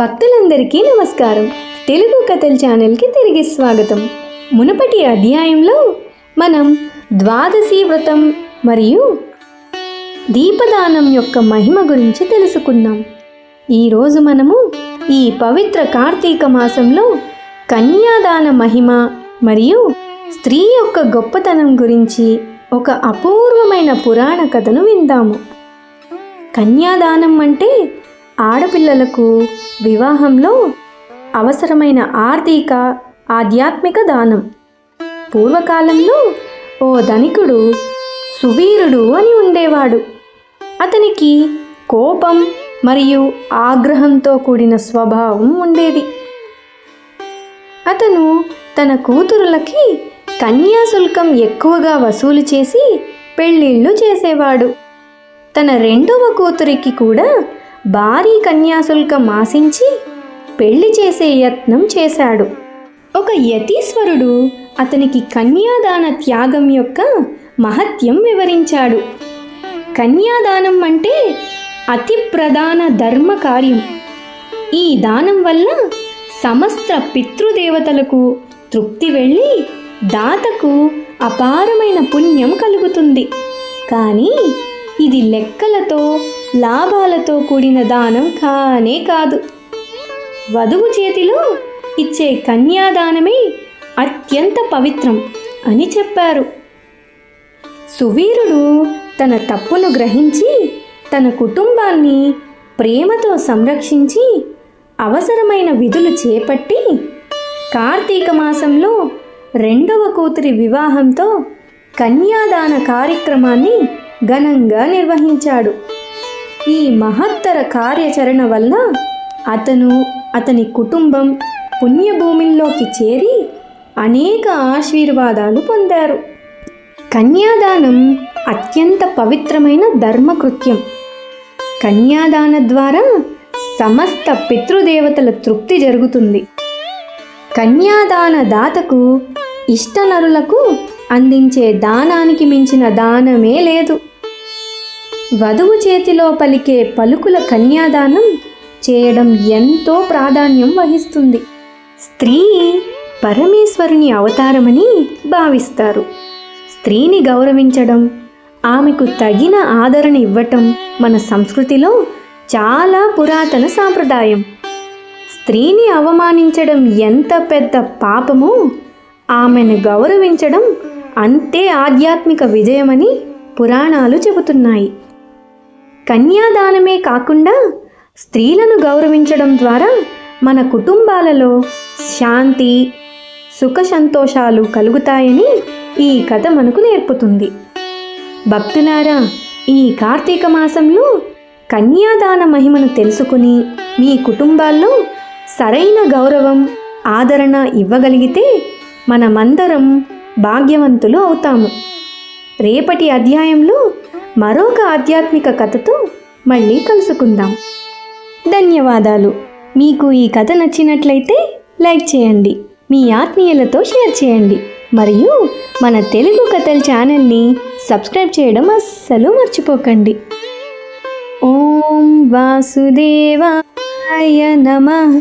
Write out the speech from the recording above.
భక్తులందరికీ నమస్కారం. తెలుగు కథల ఛానల్కి తిరిగి స్వాగతం. మునుపటి అధ్యాయంలో మనం ద్వాదశి వ్రతం మరియు దీపదానం యొక్క మహిమ గురించి తెలుసుకున్నాం. ఈరోజు మనము ఈ పవిత్ర కార్తీక మాసంలో కన్యాదాన మహిమ మరియు స్త్రీ యొక్క గొప్పతనం గురించి ఒక అపూర్వమైన పురాణ కథను విందాము. కన్యాదానం అంటే ఆడపిల్లలకు వివాహంలో అవసరమైన ఆర్థిక ఆధ్యాత్మిక దానం. పూర్వకాలంలో ఓ ధనికుడు సువీరుడు అని ఉండేవాడు. అతనికి కోపం మరియు ఆగ్రహంతో కూడిన స్వభావం ఉండేది. అతను తన కూతురులకి కన్యాశుల్కం ఎక్కువగా వసూలు చేసి పెళ్ళిళ్ళు చేసేవాడు. తన రెండవ కూతురికి కూడా భారీ కన్యాశుల్కం ఆశించి పెళ్ళి చేసే యత్నం చేశాడు. ఒక యతీశ్వరుడు అతనికి కన్యాదాన త్యాగం యొక్క మహత్యం వివరించాడు. కన్యాదానం అంటే అతి ప్రధాన ధర్మ కార్యం. ఈ దానం వల్ల సమస్త పితృదేవతలకు తృప్తి వెళ్ళి దాతకు అపారమైన పుణ్యం కలుగుతుంది. కానీ ఇది లెక్కలతో లాభాలతో కూడిన దానం కానే కాదు. వధువు చేతిలో ఇచ్చే కన్యాదానమే అత్యంత పవిత్రం అని చెప్పారు. సువీరుడు తన తప్పును గ్రహించి తన కుటుంబాన్ని ప్రేమతో సంరక్షించి అవసరమైన విధులు చేపట్టి కార్తీక మాసంలో రెండవ కూతురి వివాహంతో కన్యాదాన కార్యక్రమాన్ని ఘనంగా నిర్వహించాడు. ఈ మహత్తర కార్యాచరణ వల్ల అతను అతని కుటుంబం పుణ్యభూమిల్లోకి చేరి అనేక ఆశీర్వాదాలు పొందారు. కన్యాదానం అత్యంత పవిత్రమైన ధర్మకృత్యం. కన్యాదాన ద్వారా సమస్త పితృదేవతల తృప్తి జరుగుతుంది. కన్యాదాన దాతకు ఇష్టనరులకు అందించే దానానికి మించిన దానమే లేదు. వధువు చేతిలో పలికే పలుకుల కన్యాదానం చేయడం ఎంతో ప్రాధాన్యం వహిస్తుంది. స్త్రీ పరమేశ్వరుని అవతారమని భావిస్తారు. స్త్రీని గౌరవించడం ఆమెకు తగిన ఆదరణ ఇవ్వటం మన సంస్కృతిలో చాలా పురాతన సాంప్రదాయం. స్త్రీని అవమానించడం ఎంత పెద్ద పాపమో ఆమెను గౌరవించడం అంతే ఆధ్యాత్మిక విజయమని పురాణాలు చెబుతున్నాయి. కన్యాదానమే కాకుండా స్త్రీలను గౌరవించడం ద్వారా మన కుటుంబాలలో శాంతి సుఖ సంతోషాలు కలుగుతాయని ఈ కథ మనకు నేర్పుతుంది. భక్తులారా ఈ కార్తీక మాసంలో కన్యాదాన మహిమను తెలుసుకుని మీ కుటుంబాల్లో సరైన గౌరవం ఆదరణ ఇవ్వగలిగితే మనమందరం భాగ్యవంతులు అవుతాము. రేపటి అధ్యాయంలో మరొక ఆధ్యాత్మిక కథతో మళ్ళీ కలుసుకుందాం. ధన్యవాదాలు. మీకు ఈ కథ నచ్చినట్లయితే లైక్ చేయండి. మీ ఆత్మీయులతో షేర్ చేయండి. మరియు మన తెలుగు కథల ఛానల్ని సబ్స్క్రైబ్ చేయడం అస్సలు మర్చిపోకండి. ఓం వాసుదేవాయ నమః.